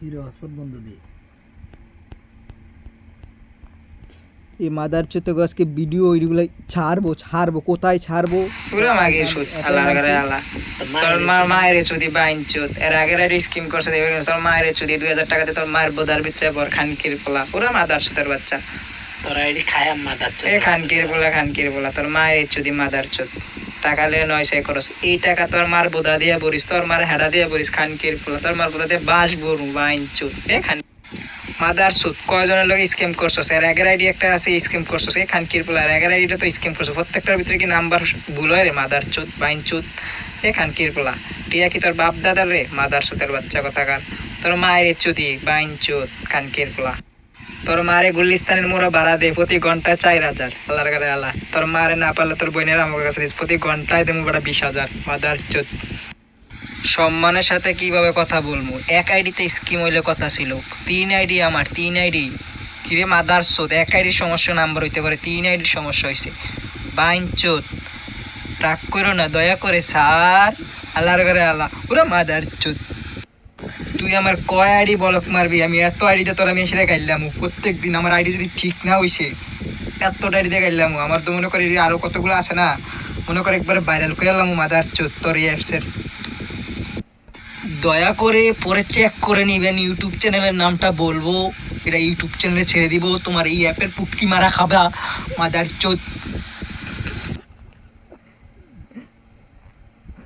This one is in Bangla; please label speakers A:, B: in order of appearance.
A: হিরো হসপিটাল বন্ধ দিয়ে।
B: এই মাদার চোদ্দ আজকে ভিডিও ওইগুলো ছাড়বো ছাড়বো কোথায় ছাড়বো?
C: পুরো মাগে সুদ আল্লাহর ঘরে আল্লাহ। তোর মা মায়ের চুদি বাইন চুদ। এর আগের একটা স্কিম করছে দেখবে তোর মায়ের চুদি দুই হাজার টাকাতে তোর মায়ের বোধার ভিতরে পর খানকির পোলা। পুরো মাদার সুদের বাচ্চা।
A: তোরা এটি খায়াম মাদাচ্ছে
C: এ খানকির পোলা খানকির পোলা। তোর মায়ের চুদি মাদার চুদ। টাকা লিয়ে নয় সে করস এই টাকা তোর মার বোধা দিয়ে বরিস তোর মার হেডা দিয়ে বরিস, খানকির পোলা। তোর মার বোধা দিয়ে বাস বরু বাইন চুদ এ খান মাদার সুদ, কয়জনের লোক স্কিম করছস? এর আগের আইডি একটা আছে স্কিম করছস এই খানকির পোলা। এর আগের আইডিটা তো স্কিম করছস। প্রত্যেকটার ভিতরে কি নাম্বার ভুল হয় রে? মাদার চুত বাইন চুত এ খানকির পোলা। টিয়া কি তোর বাপ দাদার রে? মাদার সুতের বাচ্চা কথা কথাকার? তোর মায়ের চুদি, বাইন চুদ খানকির পোলা। তোর মারে গুলিস্তানের মোড়া ভাড়া দে, প্রতি ঘন্টায় চার হাজার। আল্লাহর ঘরে আল্লাহ, তোর মারে না পারলে তোর বোনের আমার কাছে দিস, প্রতি ঘন্টায় দেবো বেড়া বিশ হাজার। মাদার চোদ। সম্মানের সাথে কীভাবে কথা বলব? এক আইডিতে স্কিম হইলে কথা ছিল। তিন আইডি আমার, তিন আইডি। কিরে মাদার চোদ, এক আইডির সমস্যা নাম্বার হইতে পারে, তিন আইডির সমস্যা হয়েছে বাইন চোদ, রাগ করো না, দয়া করে স্যার। আল্লাহর ঘরে আল্লাহ। পুরো মাদার চোদ। তুই আমার কয় আইডি বলক মারবি? আমি এত আইডিতে তোর আমি এসে গাইলাম প্রত্যেক দিন আমার আইডি যদি ঠিক না হইছে, এতটা আইডি দিয়ে গাইলাম আমার তো মনে করি আরও কতগুলো আছে না, মনে করে একবার ভাইরাল করে এলাম মাদার চত্বর এই অ্যাপসের দয়া করে পরে চেক করে নিবেন ইউটিউব চ্যানেলের নামটা বলব। এটা ইউটিউব চ্যানেলে ছেড়ে দিব। তোমার এই অ্যাপের পুটকি মারা খাবা, মাদার চোদ